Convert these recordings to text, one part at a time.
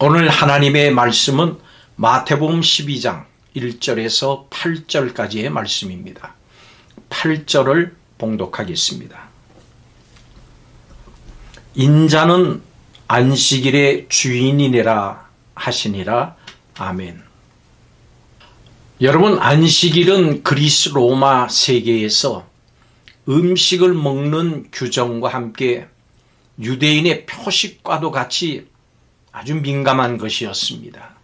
오늘 하나님의 말씀은 마태복음 12장 1절에서 8절까지의 말씀입니다. 8절을 봉독하겠습니다. 인자는 안식일의 주인이니라 하시니라. 아멘. 여러분, 안식일은 그리스 로마 세계에서 음식을 먹는 규정과 함께 유대인의 표식과도 같이 아주 민감한 것이었습니다.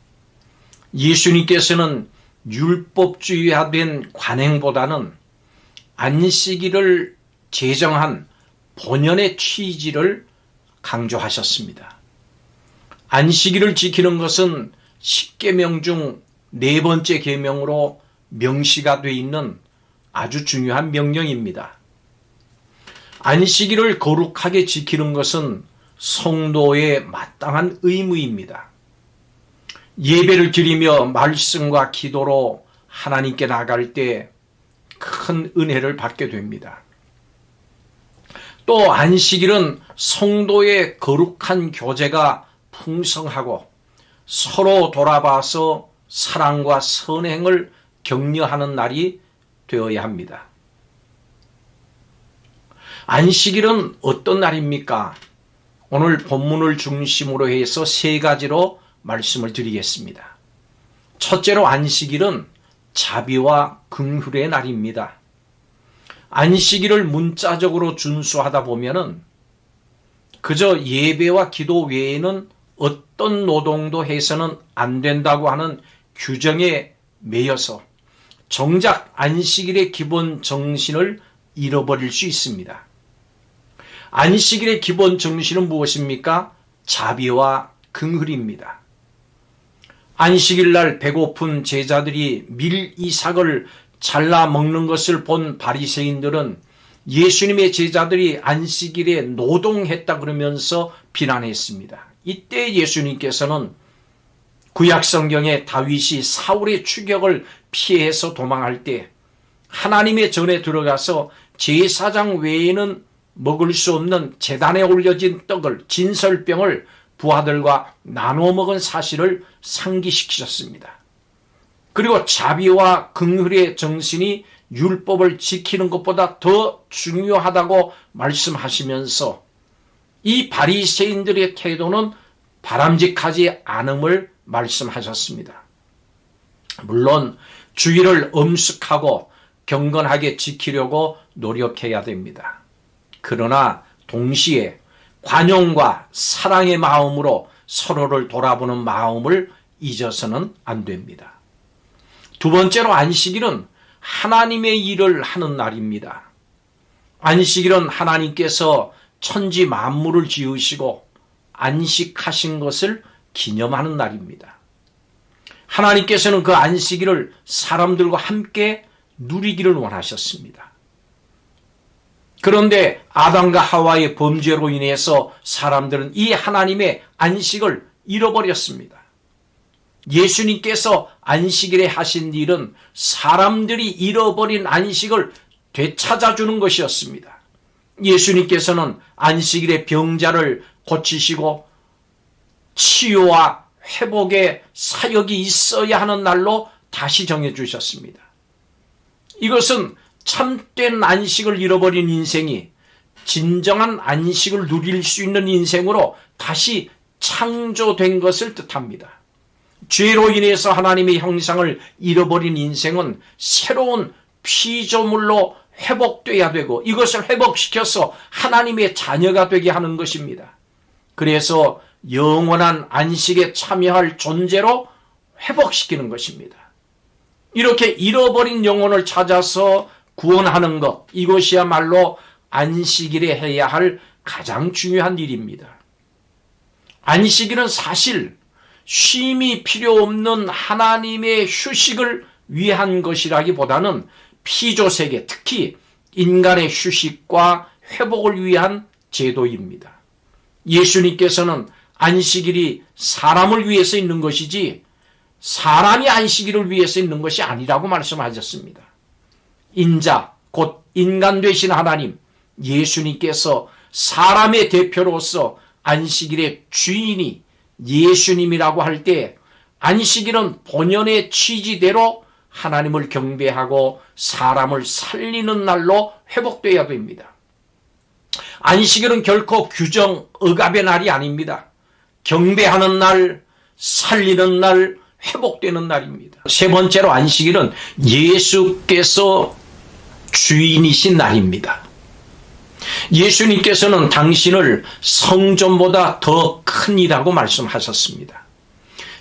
예수님께서는 율법주의화된 관행보다는 안식일을 제정한 본연의 취지를 강조하셨습니다. 안식일을 지키는 것은 10계명 중 네 번째 계명으로 명시가 되어 있는 아주 중요한 명령입니다. 안식일을 거룩하게 지키는 것은 성도의 마땅한 의무입니다. 예배를 드리며 말씀과 기도로 하나님께 나갈 때 큰 은혜를 받게 됩니다. 또 안식일은 성도의 거룩한 교제가 풍성하고 서로 돌아봐서 사랑과 선행을 격려하는 날이 되어야 합니다. 안식일은 어떤 날입니까? 오늘 본문을 중심으로 해서 세 가지로 말씀을 드리겠습니다. 첫째로 안식일은 자비와 긍휼의 날입니다. 안식일을 문자적으로 준수하다 보면은 그저 예배와 기도 외에는 어떤 노동도 해서는 안 된다고 하는 규정에 매여서 정작 안식일의 기본 정신을 잃어버릴 수 있습니다. 안식일의 기본 정신은 무엇입니까? 자비와 긍휼입니다. 안식일 날 배고픈 제자들이 밀 이삭을 잘라 먹는 것을 본 바리새인들은 예수님의 제자들이 안식일에 노동했다 그러면서 비난했습니다. 이때 예수님께서는 구약 성경에 다윗이 사울의 추격을 피해서 도망할 때 하나님의 전에 들어가서 제사장 외에는 먹을 수 없는 재단에 올려진 떡을 진설병을 부하들과 나누어 먹은 사실을 상기시키셨습니다. 그리고 자비와 긍휼의 정신이 율법을 지키는 것보다 더 중요하다고 말씀하시면서 이 바리새인들의 태도는 바람직하지 않음을 말씀하셨습니다. 물론 주의를 엄숙하고 경건하게 지키려고 노력해야 됩니다. 그러나 동시에 관용과 사랑의 마음으로 서로를 돌아보는 마음을 잊어서는 안 됩니다. 두 번째로 안식일은 하나님의 일을 하는 날입니다. 안식일은 하나님께서 천지 만물을 지으시고 안식하신 것을 기념하는 날입니다. 하나님께서는 그 안식일을 사람들과 함께 누리기를 원하셨습니다. 그런데 아담과 하와의 범죄로 인해서 사람들은 이 하나님의 안식을 잃어버렸습니다. 예수님께서 안식일에 하신 일은 사람들이 잃어버린 안식을 되찾아주는 것이었습니다. 예수님께서는 안식일에 병자를 고치시고 치유와 회복의 사역이 있어야 하는 날로 다시 정해주셨습니다. 이것은 참된 안식을 잃어버린 인생이 진정한 안식을 누릴 수 있는 인생으로 다시 창조된 것을 뜻합니다. 죄로 인해서 하나님의 형상을 잃어버린 인생은 새로운 피조물로 회복돼야 되고 이것을 회복시켜서 하나님의 자녀가 되게 하는 것입니다. 그래서 영원한 안식에 참여할 존재로 회복시키는 것입니다. 이렇게 잃어버린 영혼을 찾아서 구원하는 것, 이것이야말로 안식일에 해야 할 가장 중요한 일입니다. 안식일은 사실 쉼이 필요 없는 하나님의 휴식을 위한 것이라기보다는 피조 세계, 특히 인간의 휴식과 회복을 위한 제도입니다. 예수님께서는 안식일이 사람을 위해서 있는 것이지 사람이 안식일을 위해서 있는 것이 아니라고 말씀하셨습니다. 인자, 곧 인간 되신 하나님, 예수님께서 사람의 대표로서 안식일의 주인이 예수님이라고 할 때 안식일은 본연의 취지대로 하나님을 경배하고 사람을 살리는 날로 회복돼야 됩니다. 안식일은 결코 규정, 억압의 날이 아닙니다. 경배하는 날, 살리는 날, 회복되는 날입니다. 세 번째로 안식일은 예수께서 주인이신 날입니다. 예수님께서는 당신을 성전보다 더 큰 이라고 말씀하셨습니다.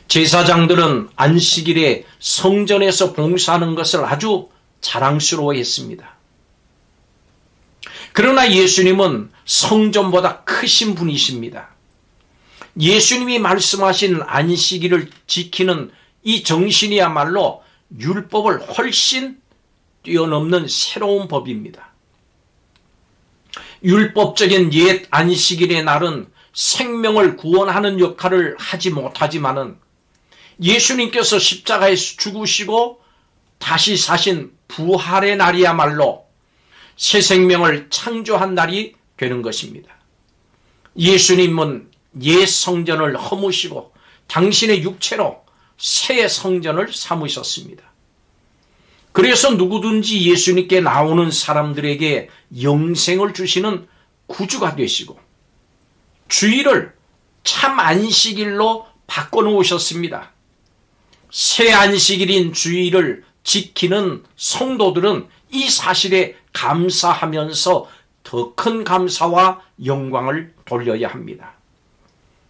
제사장들은 안식일에 성전에서 봉사하는 것을 아주 자랑스러워 했습니다. 그러나 예수님은 성전보다 크신 분이십니다. 예수님이 말씀하신 안식일을 지키는 이 정신이야말로 율법을 훨씬 뛰어넘는 새로운 법입니다. 율법적인 옛 안식일의 날은 생명을 구원하는 역할을 하지 못하지만은 예수님께서 십자가에서 죽으시고 다시 사신 부활의 날이야말로 새 생명을 창조한 날이 되는 것입니다. 예수님은 옛 성전을 허무시고 당신의 육체로 새 성전을 삼으셨습니다. 그래서 누구든지 예수님께 나오는 사람들에게 영생을 주시는 구주가 되시고 주일을 참 안식일로 바꿔놓으셨습니다. 새 안식일인 주일을 지키는 성도들은 이 사실에 감사하면서 더 큰 감사와 영광을 돌려야 합니다.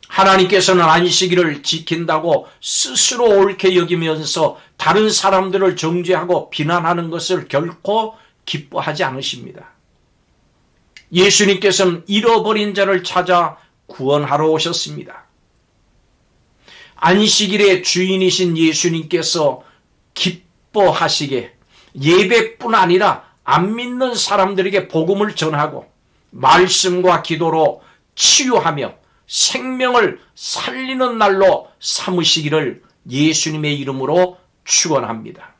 하나님께서는 안식일을 지킨다고 스스로 옳게 여기면서 다른 사람들을 정죄하고 비난하는 것을 결코 기뻐하지 않으십니다. 예수님께서는 잃어버린 자를 찾아 구원하러 오셨습니다. 안식일의 주인이신 예수님께서 기뻐하시게 예배뿐 아니라 안 믿는 사람들에게 복음을 전하고 말씀과 기도로 치유하며 생명을 살리는 날로 삼으시기를 예수님의 이름으로 축원합니다.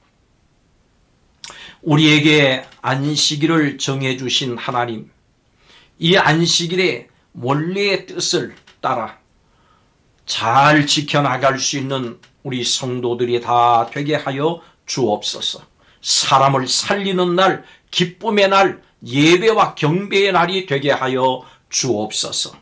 우리에게 안식일을 정해 주신 하나님, 이 안식일의 원래의 뜻을 따라 잘 지켜나갈 수 있는 우리 성도들이 다 되게 하여 주옵소서. 사람을 살리는 날, 기쁨의 날, 예배와 경배의 날이 되게 하여 주옵소서.